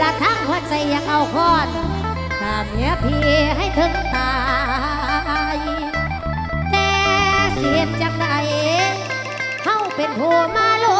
ละทั้งหัวใจยังเอาคอดข้าเมียพี่ให้ถึงตาย แต่เสียบจากไหนเฮาเป็นผู้มาลู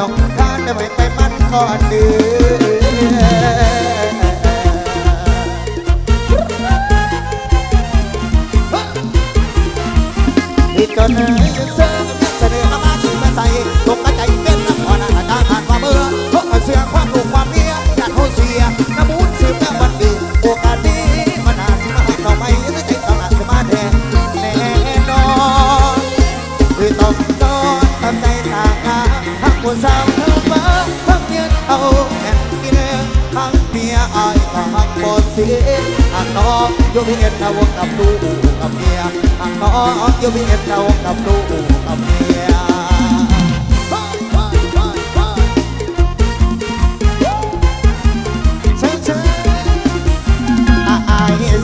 ต้องทานไม่ไปไปมันก่อนเดือ ยวพิเอ็ดเรากับลูกกับเมียทางน้องเดี๋ยวพิเอ็ดเรากับลูกกับเมีย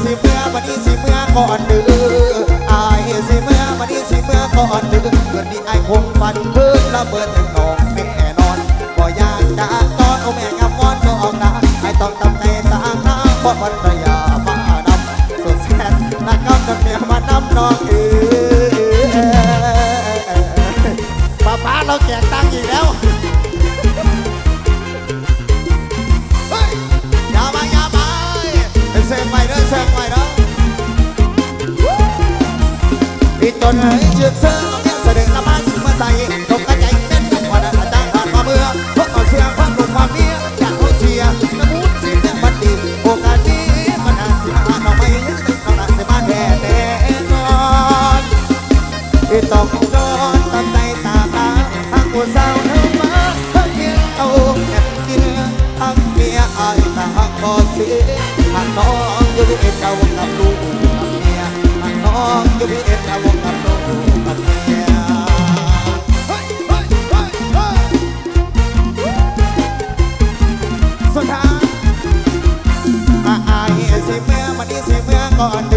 สิเมื่อวันนี้สิเมื่ก่อนเดืออายสิเมื่อวันนี้สิเมื่อก่อนเดือเกิดนี้ไอ้คงฟันเพิ่นละเบิดถึงนองแม่นอนบ่อยากจะตอนโอแม่งับงอนบ่ออกตาไอ้ต้องตำใจตางน้าบ่อน แจกตังค์อีกแล้วเฮ้ยอย่าไปอย่าไปเสียงใหม่เด้อเสียงใหม่เด้อพี่ต้นให้เจียบเสียง พี่เสุดท้ายอายสิเมื่มันนี้สิเมื่ก่อน